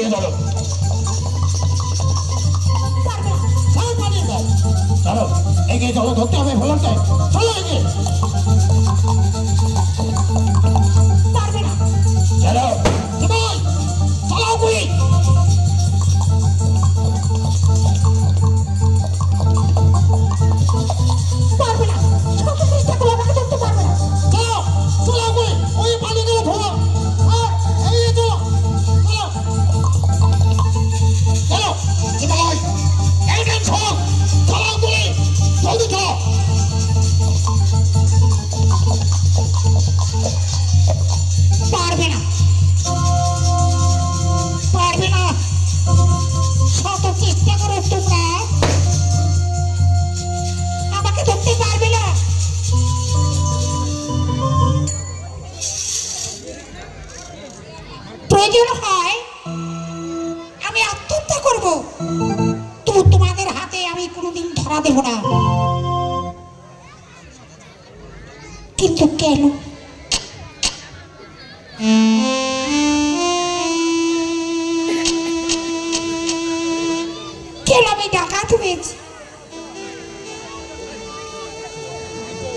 কে ধরো পালিয়ে এগিয়ে চলো ধরতে হবে ভোলারকে। চলো এগিয়ে। কিন্তু কেন কেন আমি ডাকাত হয়েছি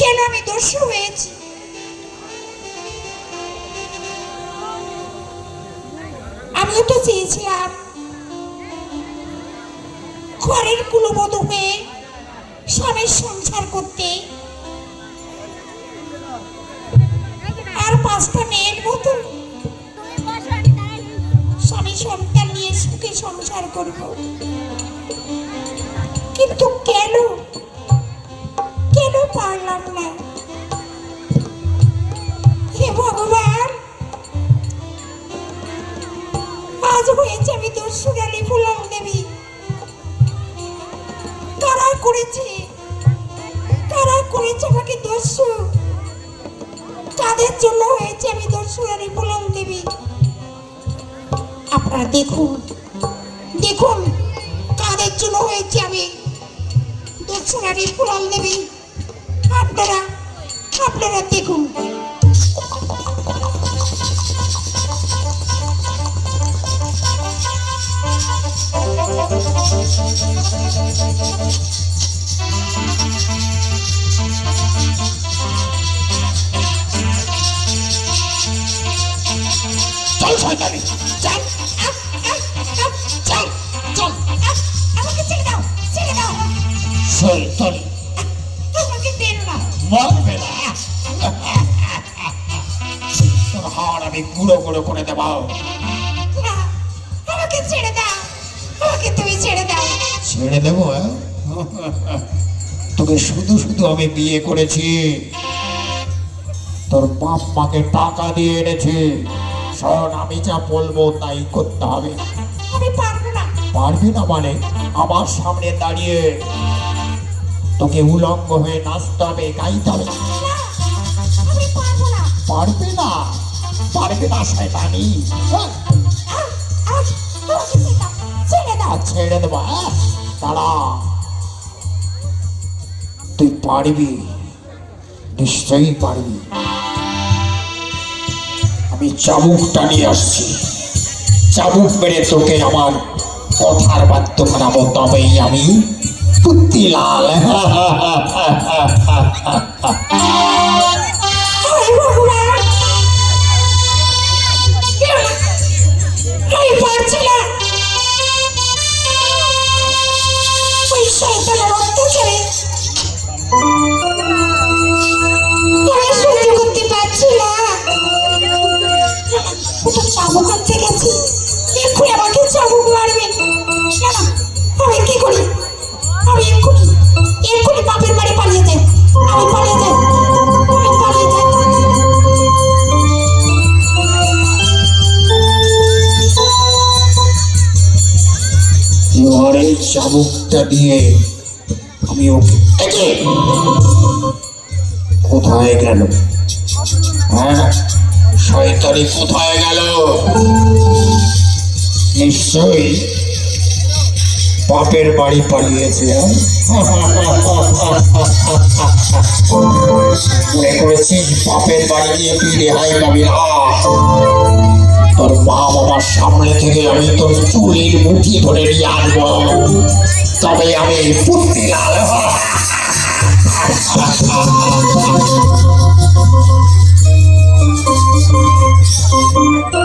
কেন আমি দস্যু হয়েছি আমিও তো চেয়েছিলাম। ঘরের কুলবধূ হয়ে স্বামীর সংসার করতে। পাঁচটা মেয়ের মতো। স্বামী সন্তান নিয়ে সুখে সংসার করব। কিন্তু কেন? কেন পারলাম না? আমি দস্যুরালি দেবী। আপনারা দেখুন দেখুন, কাদের জন্য হয়েছে আমি। দক্ষিণারি ফুলাল দেবী, আপনারা আপনারা দেখুন। চল শয়তানি চল চল গুঁড়ো গুঁড়ো করে দেবো। আমাকে ছেড়ে দাও আমাকে তুমি ছেড়ে দাও ছেড়ে দেবো? তোকে শুধু শুধু আমি বিয়ে করেছি। তোর বাপ মাকে টাকা দিয়ে এনেছি। শোন আমি যা বলব তাই করতে হবে। আমি পারব না। পারবি না মানে? আমার সামনে দাঁড়িয়ে তোকে উলঙ্গ হয়ে নাচতে হবে গাইতে হবে। পারব না। পারবে না? শয়তানি। হ্যাঁ? ছেড়ে ছেড়ে দেবো হ্যাঁ? দাঁড়া। তুই পারবি। নিশ্চয়ই পারবি। আমি চাবুকটা নিয়ে আসছি। চাবুক পেরে তোকে আমার কথার বাধ্য বানাবো তবেই আমি পুত্তিলাল আনতে গেছি। এক্ষুনি আমাকে চাবুক মারবে আমি কি করি? আমি এক্ষুনি এক্ষুনি বাপের বাড়ি পালিয়ে যাই। আমি পালিয়ে যাই। চাবুকটা দিয়ে আমি ওকে কোথায় গেল? হ্যাঁ শয়তানি কোথায় গেল? নিশ্চয়ই বাপের বাড়ি পালিয়েছে হ্যাঁ? মনে করেছিস বাপের বাড়ি গিয়ে তুই রেহাই পাবি তোর মা বাবার সামনে থেকে আমি তোর চুলের মুঠি ধরে নিয়ে আসব। তবে আমি পুত্রি লাল মা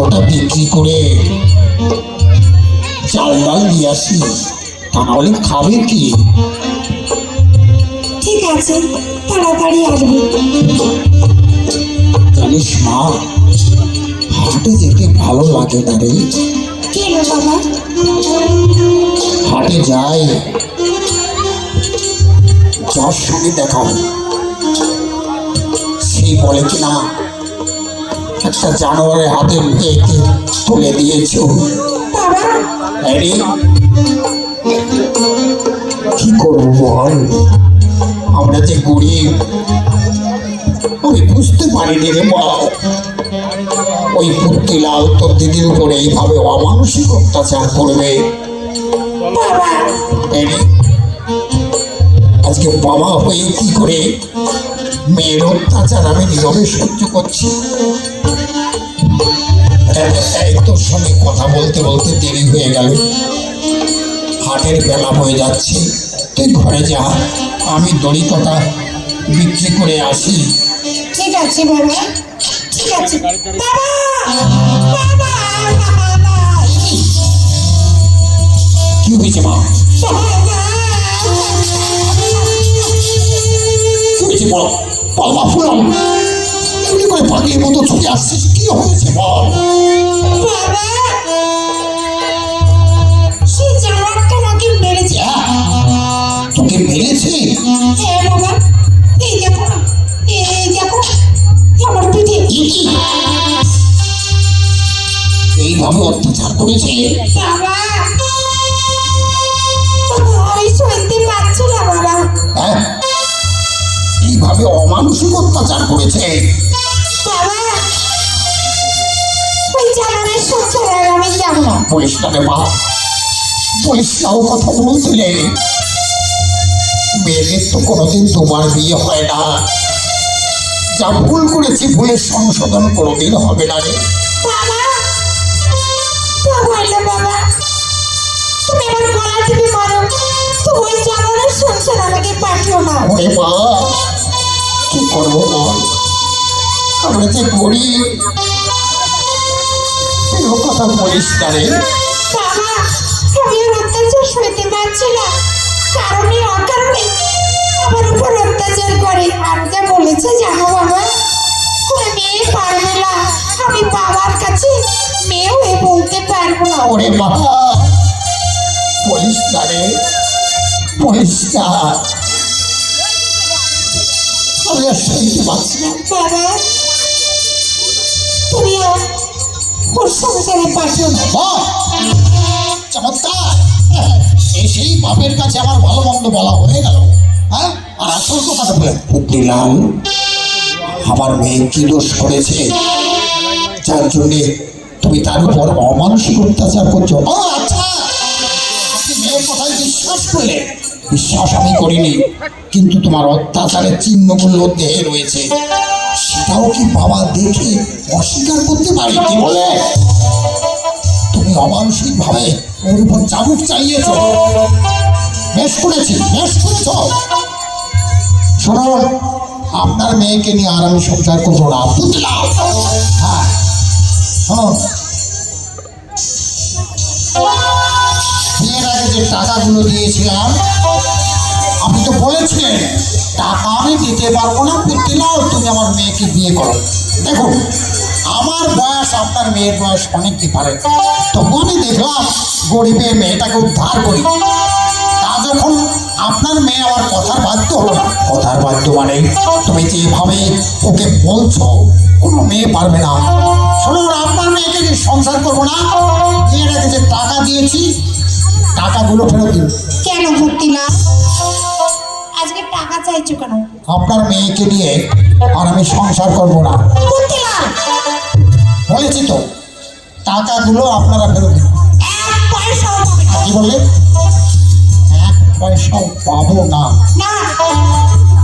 কটা বিক্রি করে? চাল ডাল দিয়ে আসি। তা নাহলে খাবে কি? ঠিক আছে তাড়াতাড়ি আসব। জানিস মা হাটে যেতে ভালো লাগে না রে। বাবা? হাটে যাই। যার সঙ্গে দেখা হয় সেই বলে কি না? একটা জানোয়ারের হাতে মেয়েকে তুলে দিয়েছ। কি করব বল? আমরা যে গরিব, আমি বুঝতে পারিনি রে মা। ওই পুত্রিলাল তোর দিদির উপরে এইভাবে অমানসিক অত্যাচার করবে। আজকে বাবা হয়ে কি করে মেয়ের অত্যাচার আমি নীরবে সহ্য করছি? তোর সঙ্গে কথা বলতে বলতে দেরি হয়ে গেল। হাটের বেলা হয়ে যাচ্ছে। তুই ঘরে যা আমি দড়ি কটা বিক্রি করে আসি। ঠিক আছে বাবা ঠিক আছে। বাবা বাবা বাবা। কি হয়েছে মা? কি হয়েছে বল? ফুলাম এমনি করে পাগলের মতো ছুটে আসছিস? কি হয়েছে বল? আমাকে মেরেছে। হ্যাঁ, তোকে মেরেছে? হ্যাঁ বাবা। এই দেখো এই দেখো আমার পিঠে। কি? এইভাবে অত্যাচার করেছে? বাবা। হ্যাঁ। এইভাবে অমানসিক অত্যাচার করেছে? আমি যাব না। বলিস না রে মা। বলিস না ও কথা বলছিলে মেয়েদের তো কোনোদিন তোমার বিয়ে হয় না। যা ভুল করেছি ভুলের সংশোধন কোনোদিন হবে না রে। কি করব বল? আমরা যে গরিব ও কথা বলিস না রে বাবা অত্যাচার সইতে পারছি না। কারণে অকারণে আমার উপর অত্যাচার করে। আর যা বলেছে জানো বাবা কোনো মেয়ে পারবে না। আমি বাবার কাছে মেয়ে হয়ে বলতে পারব না। ওরে মা বলিস না রে বলিস না আমি আর শুনতে পাচ্ছি না। বাবা তুমি আর ওর সংসারে পাঠিও না বাহ! চমৎকার। এই সেই বাপের কাছে আমার ভালো মন্দ বলা হয়ে গেল। হ্যাঁ? আর আসল কথাটা বলে। পুত্রিলাল আমার মেয়ে কি দোষ করেছে? যার জন্যে তুমি তার উপর অমানসিক অত্যাচার করছ। ও আচ্ছা। মেয়ের কথায় বিশ্বাস করলেন? বিশ্বাস আমি করিনি কিন্তু তোমার অত্যাচারের চিহ্নগুলো দেহে রয়েছে। সেটাও কি বাবা দেখে অস্বীকার করতে পারি? কি বলে? তুমি অমানসিক ভাবে ওর উপর চাবুক চালিয়েছ। বেশ করেছি, বেশ করেছ। শুনুন আপনার মেয়েকে নিয়ে আর আমি সংসার করব না বুঝলাম হ্যাঁ শুনুন বিয়ের আগে যে টাকাগুলো দিয়েছিলাম আপনি তো বলেছিলেন টাকা আমি দিতে পারব না বুঝলাম তুমি আমার মেয়েকে বিয়ে করো। দেখুন আমার বয়স, আপনার মেয়ের বয়স অনেক ডিফারেন্ট তবু আমি দেখলাম, গরিবের মেয়েটাকে উদ্ধার করি। তা যখন আপনার মেয়ে আমার কথার বাধ্য হলো না, কথার বাধ্য মানে তুমি যেভাবে ওকে বলছো, কোনো মেয়ে পারবে না। শুনুন, আপনার মেয়েকে যে সংসার করব না। আগে যে টাকা দিয়েছি, টাকাগুলো ফেরত দিন। কেন ভর্তি না? আজকে টাকা চাইছো কেন? আপনার মেয়েকে নিয়ে আর আমি সংসার করব না। বলেছি তো টাকাগুলো আপনারা ফেরত দিন। কি বললে এক পয়সাও পাবো না। না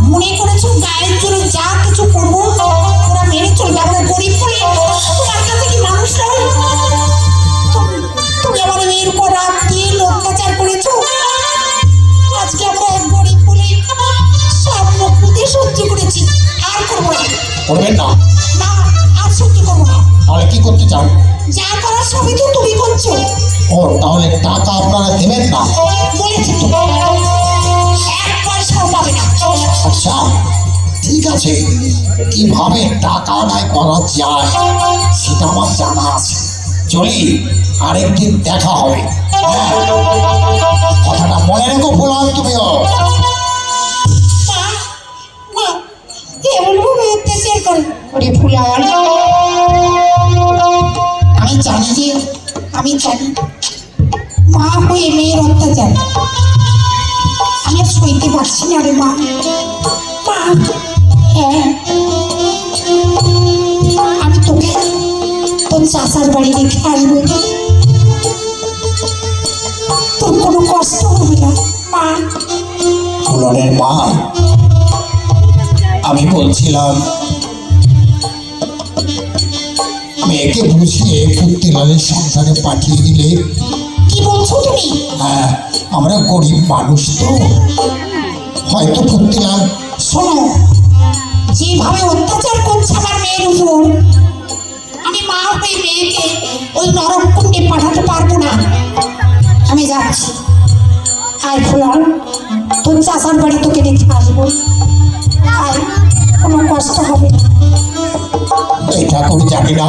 মনে করেছ গায়ের জন্য যা কিছু করব করবেন না। না আর সহ্য করব না। তাহলে কি করতে চান? যা করার সবই তো তুমি করছ। ও তাহলে টাকা আপনারা দেবেন না। বলেছি তো। এক পয়সাও পাবে না। আচ্ছা ঠিক আছে। কীভাবে টাকা আদায় করা যায় সেটা আমার জানা আছে। চলি আরেকদিন দেখা হবে। হ্যাঁ কথাটা মনে রেখো। পারছি না রে মা আমি তোকে তোর চাষার বাড়ি রেখে আসব তোর কোনো কষ্ট হবে না মা ফুলনের মা আমি বলছিলাম মেয়েকে বুঝিয়ে পুত্তিলালের সংসারে পাঠিয়ে দিলে কি বলছো তুমি? হ্যাঁ আমরা গরিব মানুষ তো। হয়তো পুত্তিলাল শোনো। যেভাবে অত্যাচার করছে আমার মেয়ের উপর আমি মা হয়ে মেয়েকে ওই নরককুণ্ডে পাঠাতে পারব না। আমি যাচ্ছি। আয় ফুলার তোর চাষার বাড়ি তোকে দেখে আসব। আয় কোনো কষ্ট হবে না। এই ঠাকুর জানি না